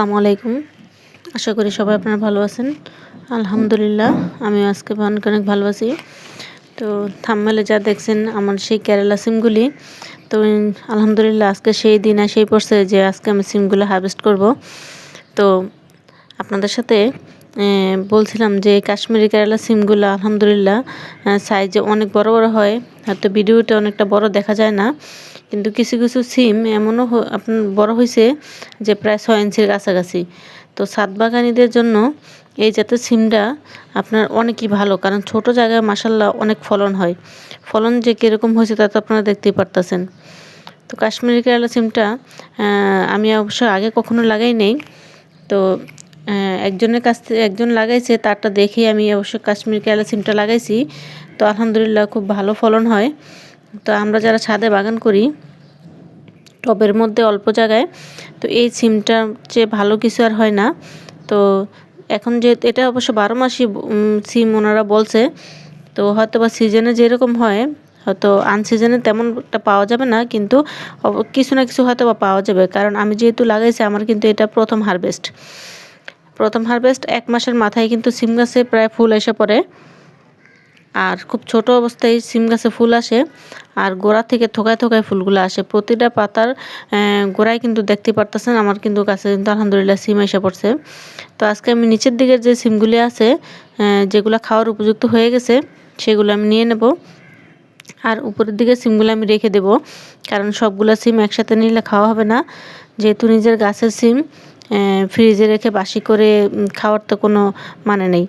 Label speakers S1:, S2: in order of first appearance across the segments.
S1: আসসালামু আলাইকুম। আশা করি সবাই আপনারা ভালো আছেন। আলহামদুলিল্লাহ আমি আজকে অনেক অনেক ভালো আছি। তো থাম্মেলে যা দেখছেন, আমার সেই কেরালা সিমগুলি তো আলহামদুলিল্লাহ, আজকে সেই দিন সেই পড়ছে যে আজকে আমি সিমগুলো হারভেস্ট করব। তো আপনাদের সাথে বলছিলাম যে কাশ্মীরি কেরালা সিমগুলো আলহামদুলিল্লাহ সাইজে অনেক বড় বড় হয়। হয়তো ভিডিওটা অনেকটা বড় দেখা যায় না। কিন্তু কিছু কিছু সিম এমনও আপনার বড় হয়েছে যে প্রায় ছয় ইঞ্চির কাছাকাছি। তো সাত বাগানিদের জন্য এই জাতের সিমটা আপনার অনেকই ভালো, কারণ ছোট জায়গায় মাসাল্লাহ অনেক ফলন হয়। ফলন যে কীরকম হয়েছে তা তো আপনারা দেখতেই পারতেছেন। তো কাশ্মীরি কেরালা সিমটা আমি অবশ্য আগে কখনো লাগাই নেই। তো একজনের কাছ থেকে একজন লাগাইছে, তারটা দেখেই আমি অবশ্য কাশ্মীর কেরালা সিমটা লাগাইছি। তো আলহামদুলিল্লাহ খুব ভালো ফলন হয়। তো আমরা যারা ছাদে বাগান করি, টবের মধ্যে অল্প জায়গায়, তো এই সিমটা যে ভালো কিছু আর হয় না। তো এখন যে এটা অবশ্য বারো মাসই সিম ওনারা বলছে, তো হয়তো বা সিজনে যেরকম হয়, হয়তো আনসিজনে তেমনটা পাওয়া যাবে না, কিন্তু কিছু না কিছু হয়তো বা পাওয়া যাবে। কারণ আমি যেহেতু লাগাইছি, আমার কিন্তু এটা প্রথম হারভেস্ট। প্রথম হারভেস্ট এক মাসের মাথায় কিন্তু সিম গাছে প্রায় ফুল এসে পড়ে। আর খুব ছোট অবস্থায় সিম গাছে ফুল আসে আর গোড়া থেকে থোকায় থোকায় ফুলগুলো আসে। প্রতিটা পাতার গোড়ায় কিন্তু দেখতে পারতেছেন, আমার কিন্তু গাছে কিন্তু আলহামদুলিল্লাহ সিম এসে পড়ছে। তো আজকে আমি নিচের দিকের যে সিমগুলি আছে যেগুলো খাওয়ার উপযুক্ত হয়ে গেছে, সেগুলো আমি নিয়ে নেব। আর উপরের দিকে সিমগুলো আমি রেখে দেব, কারণ সবগুলো সিম একসাথে নিলে খাওয়া হবে না। যেহেতু নিজের গাছের সিম ফ্রিজে রেখে বাসি করে খাওয়ার তো কোনো মানে নেই।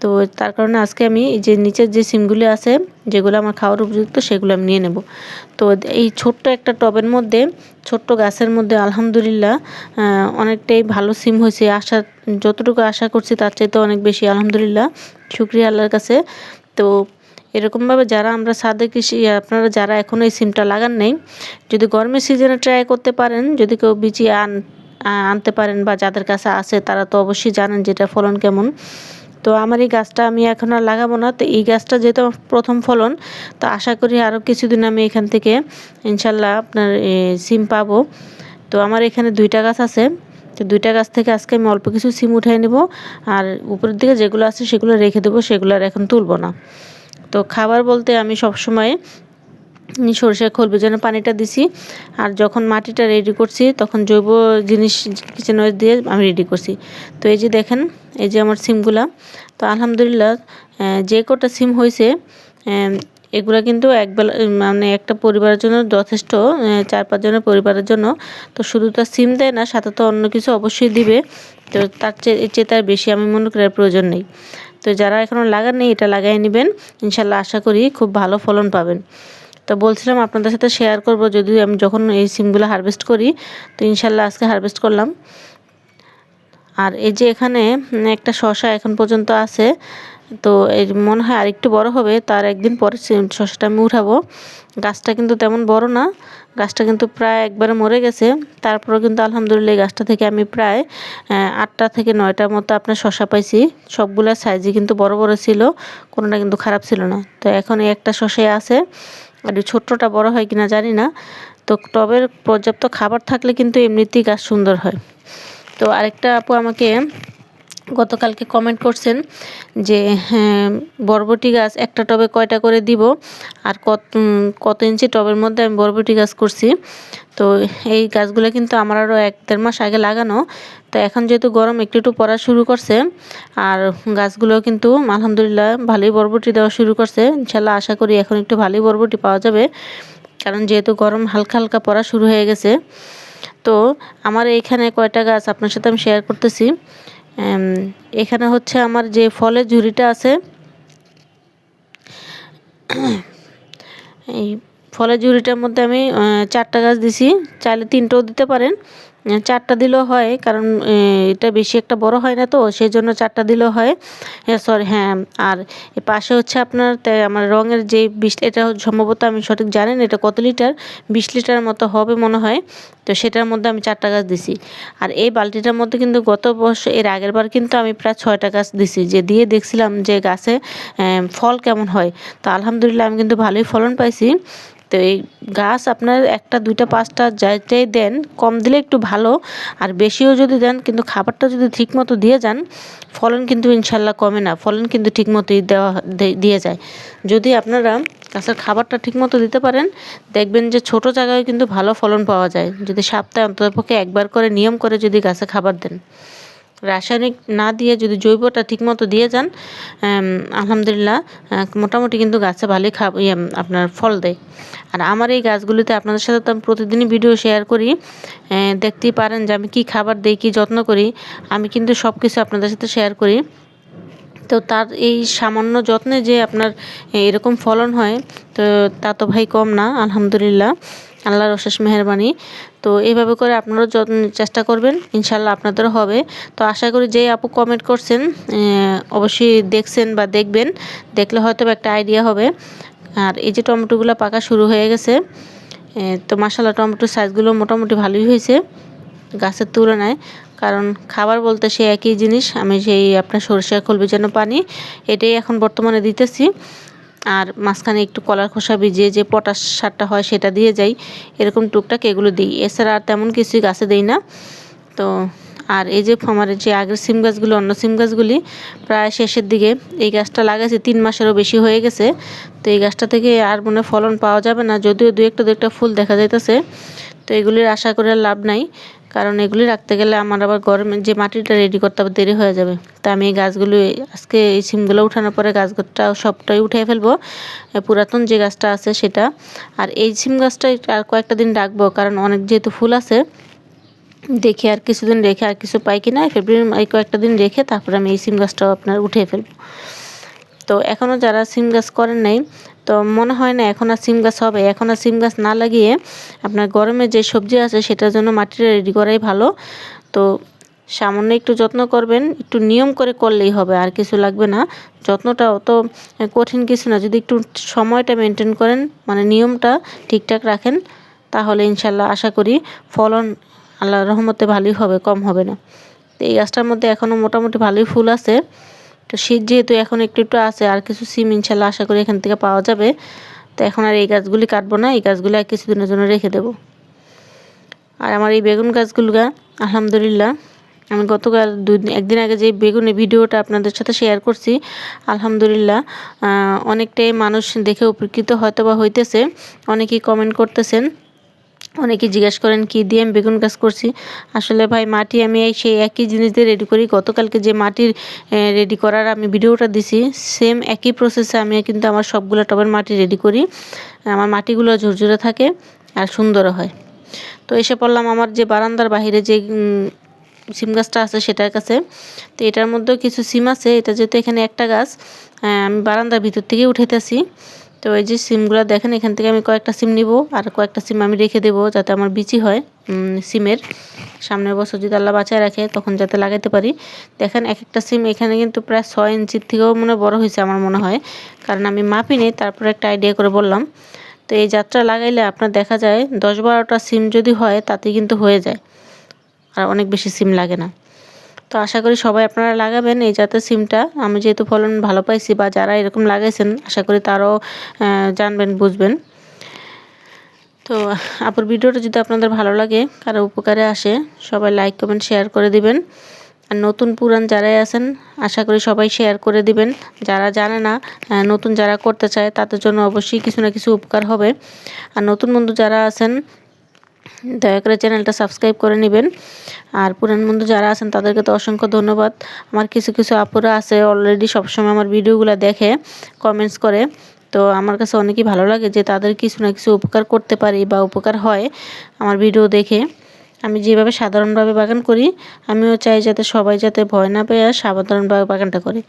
S1: তো তার কারণে আজকে আমি যে নিচের যে সিমগুলি আছে, যেগুলো আমার খাওয়ার উপযুক্ত, সেগুলো আমি নিয়ে নেব। তো এই ছোট্ট একটা টবের মধ্যে, ছোট্ট গাছের মধ্যে আলহামদুলিল্লাহ অনেকটাই ভালো সিম হয়েছে। আশা, যতটুকু আশা করছি তার চাইতে অনেক বেশি, আলহামদুলিল্লাহ। শুক্রিয়া আল্লাহর কাছে। তো এরকমভাবে যারা আমরা সাদে কৃষি, আপনারা যারা এখন এই সিমটা লাগান নেই, যদি গরমের সিজনে ট্রাই করতে পারেন, যদি কেউ বিচি আন আনতে পারেন বা যাদের কাছে আছে, তারা তো অবশ্যই জানেন যেটা ফলন কেমন। তো আমার এই গাছটা আমি এখন আর লাগাবো না। তো এই গাছটা যেহেতু প্রথম ফলন, তো আশা করি আরও কিছুদিন আমি এখান থেকে ইনশাল্লাহ আপনার সিম পাবো। তো আমার এখানে দুইটা গাছ আছে। তো দুইটা গাছ থেকে আজকে আমি অল্প কিছু সিম উঠাই নেব। আর উপরের দিকে যেগুলো আছে, সেগুলো রেখে দেবো, সেগুলো আর এখন তুলবো না। তো খাবার বলতে আমি সবসময় সরষের খোল ভেজানো পানিটা দিছি। আর যখন মাটিটা রেডি করছি, তখন জৈব জিনিস কিচেন ওয়েস্ট দিয়ে আমি রেডি করছি। তো এই যে দেখেন, এই যে আমার সিমগুলা। তো আলহামদুলিল্লাহ যে কটা সিম হয়েছে এগুলো কিন্তু একবেলা মানে একটা পরিবারের জন্য যথেষ্ট চার পাঁচজনের পরিবারের জন্য। তো শুধু তার সিম দেয় না, সাথে তো অন্য কিছু অবশ্যই দিবে। তো তার চেয়ে চেয়ে তার বেশি আমি মনে করি প্রয়োজন নেই। তো যারা এখনও লাগান নেই, এটা লাগাই নেবেন। ইনশাল্লাহ আশা করি খুব ভালো ফলন পাবেন। তো বলছিলাম আপনাদের সাথে শেয়ার করব যদি আমি যখন এই সিমগুলো হারভেস্ট করি, তো ইনশাল্লাহ আজকে হারভেস্ট করলাম। আর এই যে এখানে একটা শশা এখন পর্যন্ত আছে, তো এই মনে হয় আরেকটু বড় হবে, তার একদিন পরে শশাটা আমি উঠাবো। গাছটা কিন্তু তেমন বড় না, গাছটা কিন্তু প্রায় একবারে মরে গেছে। তারপরে কিন্তু আলহামদুলিল্লাহ গাছটা থেকে আমি প্রায় আটটা থেকে নয়টার মতো আপনার শশা পাইছি। সবগুলা সাইজই কিন্তু বড় বড় ছিল, কোনোটা কিন্তু খারাপ ছিল না। তো এখন একটা শশাই আছে আর ছোট্টটা বড় হয় কিনা জানি না। তো টবের পর্যাপ্ত খাবার থাকলে কিন্তু এমনিতেই গাছ সুন্দর হয়। তো আরেকটা আপু আমাকে গতকালকে কমেন্ট করছেন যে হ্যাঁ বরবটি গাছ একটা টবে কয়টা করে দিব? আর কত কত ইঞ্চি টবের মধ্যে আমি বরবটি গাছ করছি? তো এই গাছগুলো কিন্তু আমার আরও এক দেড় মাস আগে লাগানো। তো এখন যেহেতু গরম, একটু একটু পড়া শুরু করছে। আর গাছগুলো কিন্তু আলহামদুলিল্লাহ ভালোই বরবটি দেওয়া শুরু করছে। ইনশাল্লাহ আশা করি এখন একটু ভালোই বরবটি পাওয়া যাবে। কারণ যেহেতু গরম, হালকা হালকা পড়া শুরু হয়ে গেছে। তো আমার এইখানে কয়টা গাছ আপনার সাথে আমি শেয়ার করতেছি। এখানে হচ্ছে আমার যে ফলের ঝুড়িটা আছে, এই ফলের ঝুড়িটার মধ্যে আমি চারটা গাছ দিছি, চাইলে তিনটেও দিতে পারেন। চারটা দিলেও হয়, কারণ এটা বেশি একটা বড় হয় না তো সেই জন্য চারটা দিলেও হয়। সরি হ্যাঁ আর পাশে হচ্ছে আপনার আমার রঙের যে বিশ, এটা সম্ভবত আমি সঠিক জানেন, এটা কত লিটার? বিশ লিটার মতো হবে মনে হয়, তো সেটার মধ্যে আমি চারটা গাছ দিছি। আর এই বালতিটার মধ্যে কিন্তু গত বছর এর আগের বার কিন্তু আমি প্রায় ছয়টা গাছ দিছি, যে দিয়ে দেখছিলাম যে গাছে ফল কেমন হয়। তো আলহামদুলিল্লাহ আমি কিন্তু ভালোই ফলন পাইছি। তো এই গাছ আপনার একটা, দুইটা, পাঁচটা যাইটাই দেন, কম দিলে একটু ভালো, আর বেশিও যদি দেন, কিন্তু খাবারটা যদি ঠিক মতো দিয়ে যান, ফলন কিন্তু ইনশাল্লাহ কমে না, ফলন কিন্তু ঠিক মতোই দেওয়া দিয়ে যায়। যদি আপনারা গাছের খাবারটা ঠিক মতো দিতে পারেন, দেখবেন যে ছোট জায়গায় কিন্তু ভালো ফলন পাওয়া যায়। যদি সপ্তাহে অন্ততপক্ষে একবার করে নিয়ম করে যদি গাছে খাবার দেন। রাসায়নিক না দিয়ে যদি জৈবটা ঠিকমতো দিয়ে যান আলহামদুলিল্লাহ মোটামুটি কিন্তু গাছে ভালোই খা ইয়ে আপনার ফল দেয়। আর আমার এই গাছগুলিতে আপনাদের সাথে তো আমি প্রতিদিনই ভিডিও শেয়ার করি। দেখতেই পারেন যে আমি কী খাবার দিই, কী যত্ন করি। আমি কিন্তু সব কিছু আপনাদের সাথে শেয়ার করি। তো তার এই সামান্য যত্নে যে আপনার এরকম ফলন হয়, তো তা তো ভাই কম না, আলহামদুলিল্লাহ। আল্লাহর অশেষ মেহরবানি। তো এইভাবে করে আপনারাও যত্ন চেষ্টা করবেন। ইনশাল্লাহ আপনাদেরও হবে। তো আশা করি যেই আপু কমেন্ট করছেন অবশ্যই দেখছেন বা দেখবেন। দেখলে হয়তো একটা আইডিয়া হবে। আর এই যে টমেটোগুলো পাকা শুরু হয়ে গেছে তো মাসাল্লাহ টমেটোর সাইজগুলো মোটামুটি ভালোই হয়েছে গাছের তুলনায়। কারণ খাবার বলতে সে একই জিনিস, আমি সেই আপনার সরষের খোল যেন পানি, এটাই এখন বর্তমানে দিতেছি। আর মাঝখানে একটু কলার খোসা ভিজিয়ে যে পটাশ সারটা হয় সেটা দিয়ে যাই। এরকম টুকটাক এগুলো দিই। এছাড়া আর তেমন কিছুই গাছে দিই না। তো আর এই যে আমার যে আগের সিম গাছগুলো, অন্য সিম গাছগুলি, প্রায় শেষের দিকে এই গাছটা লাগাইছে, তিন মাসেরও বেশি হয়ে গেছে। তো এই গাছটা থেকে আর মনে ফলন পাওয়া যাবে না, যদিও দু একটা দু একটা ফুল দেখা যাইতেছে। তো এগুলির আশা করে লাভ নাই। কারণ এগুলি রাখতে গেলে আমার আবার গরমে, যে মাটিটা রেডি করতে হবে দেরি হয়ে যাবে। তা আমি এই গাছগুলি, আজকে এই সিমগুলো উঠানোর পরে গাছগুলোটা সবটাই উঠিয়ে ফেলব। পুরাতন যে গাছটা আছে সেটা। আর এই সিম গাছটা আর কয়েকটা দিন রাখব, কারণ অনেক যেহেতু ফুল আছে, দেখে আর কিছুদিন রেখে আর কিছু পাই কি না ফেব্রুয়ারি এই কয়েকটা দিন রেখে তারপরে আমি এই সিম গাছটাও আপনার উঠিয়ে ফেলব। তো এখনও যারা সিম গাছ করেন নাই তো মনে হয় না এখন আর সিম গাছ হবে। এখন আর সিম গাছ না লাগিয়ে আপনার গরমে যে সবজি আছে সেটার জন্য মাটিটা রেডি করাই ভালো। তো সামান্য একটু যত্ন করবেন, একটু নিয়ম করে করলেই হবে, আর কিছু লাগবে না। যত্নটা অত কঠিন কিছু না। যদি একটু সময়টা মেনটেন করেন মানে নিয়মটা ঠিকঠাক রাখেন, তাহলে ইনশাল্লাহ আশা করি ফলন আল্লাহ রহমতে ভালোই হবে, কম হবে না। তো এই গাছটার মধ্যে এখনও মোটামুটি ভালোই ফুল আছে। তো শীত যেহেতু এখন একটু একটু আছে, আর কিছু সিম ইনশাল্লাহ আশা করি এখান থেকে পাওয়া যাবে। তো এখন আর এই গাছগুলি কাটবো না, এই গাছগুলি আর কিছুদিনের জন্য রেখে দেবো। আর আমার এই বেগুন গাছগুলো আলহামদুলিল্লাহ, আমি গতকাল দুই একদিন আগে যে বেগুনের ভিডিওটা আপনাদের সাথে শেয়ার করছি, আলহামদুলিল্লাহ অনেকটাই মানুষ দেখে উপকৃত হয়তো বা হইতেছে, অনেকেই কমেন্ট করতেছেন। অনেকে জিজ্ঞেস করেন, কি দিয়ে আমি বেগুন গাছ করছি? আসলে ভাই, মাটি আমি এই সেই একই জিনিস দিয়ে রেডি করি। গতকালকে যে মাটির রেডি করার আমি ভিডিওটা দিছি সেম একই প্রসেসে আমি কিন্তু আমার সবগুলো টবের মাটি রেডি করি। আমার মাটিগুলো ঝুরঝুরে থাকে আর সুন্দরও হয়। তো এসে পড়লাম আমার যে বারান্দার বাহিরে যে সিম গাছটা আছে সেটার কাছে। তো এটার মধ্যেও কিছু সিম আছে। এটা যেহেতু এখানে একটা গাছ আমি বারান্দার ভিতর থেকে উঠাইতেছি। তো এই যে সিমগুলো দেখেন, এখান থেকে আমি কয়েকটা সিম নিব আর কয়েকটা সিম আমি রেখে দেবো যাতে আমার বিচি হয় সিমের। সামনের বছর যদি আল্লাহ বাঁচায় রাখে, তখন যাতে লাগাইতে পারি। দেখেন এক একটা সিম এখানে কিন্তু প্রায় ছয় ইঞ্চির থেকেও মনে বড় হয়েছে আমার মনে হয়। কারণ আমি মাপি নেই, তারপরে একটা আইডিয়া করে বললাম। তো এই যাত্রা লাগাইলে আপনার দেখা যায়, দশ বারোটা সিম যদি হয়, তাতে কিন্তু হয়ে যায়। আর অনেক বেশি সিম লাগে না। তো আশা করি সবাই আপনারা লাগাবেন এই জাতের সিমটা। আমি যেহেতু ফলন ভালো পাইছি বা যারা এরকম লাগাইছেন, আশা করি তারাও জানবেন, বুঝবেন। তো আপুর ভিডিওটা যদি আপনাদের ভালো লাগে, কারও উপকারে আসে, সবাই লাইক কমেন্ট শেয়ার করে দিবেন। আর নতুন পুরান যারাই আছেন, আশা করি সবাই শেয়ার করে দিবেন। যারা জানে না নতুন যারা করতে চায়, তাদের জন্য অবশ্যই কিছু না কিছু উপকার হবে। আর নতুন বন্ধু যারা আছেন দয়া করে চ্যানেলটা সাবস্ক্রাইব করে নেবেন। আর পুরান বন্ধু যারা আছেন, তাদেরকে তো অসংখ্য ধন্যবাদ। আমার কিছু কিছু আপুরা আছে অলরেডি সবসময় আমার ভিডিওগুলো দেখে কমেন্টস করে। তো আমার কাছে অনেকই ভালো লাগে যে তাদের কিছু না কিছু উপকার করতে পারি বা উপকার হয় আমার ভিডিও দেখে। আমি যেভাবে সাধারণভাবে বাগান করি, আমিও চাই যাতে সবাই যাতে ভয় না পেয়ে আর সাধারণভাবে বাগানটা করে।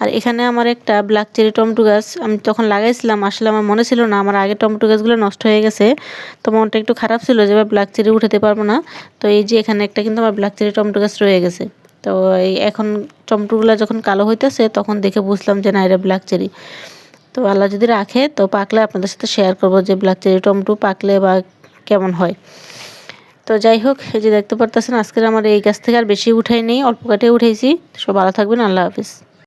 S1: আর এখানে আমার একটা ব্ল্যাক চেরি টমেটো গাছ, আমি তখন লাগাইছিলাম, আসলে আমার মনে ছিল না, আমার আগে টমেটো গাছগুলো নষ্ট হয়ে গেছে। তো মনটা একটু খারাপ ছিল যে ব্ল্যাক চেরি উঠাতে পারব না। তো এই যে এখানে একটা কিন্তু আমার ব্ল্যাক চেরি টমেটো গাছ রয়ে গেছে। তো এই এখন টমেটোগুলো যখন কালো হইতেছে, তখন দেখে বুঝলাম যে না, এটা ব্ল্যাক চেরি তো আল্লাহ যদি রাখে, তো পাকলে আপনাদের সাথে শেয়ার করব যে ব্ল্যাক চেরি টমেটো পাকলে বা কেমন হয়। তো যাই হোক, এই যে দেখতে পারতেছেন, আজকের আমার এই গাছ থেকে আর বেশি উঠাই নেই, অল্প কাটে উঠেছি সব ভালো থাকবেন, আল্লাহ হাফিজ।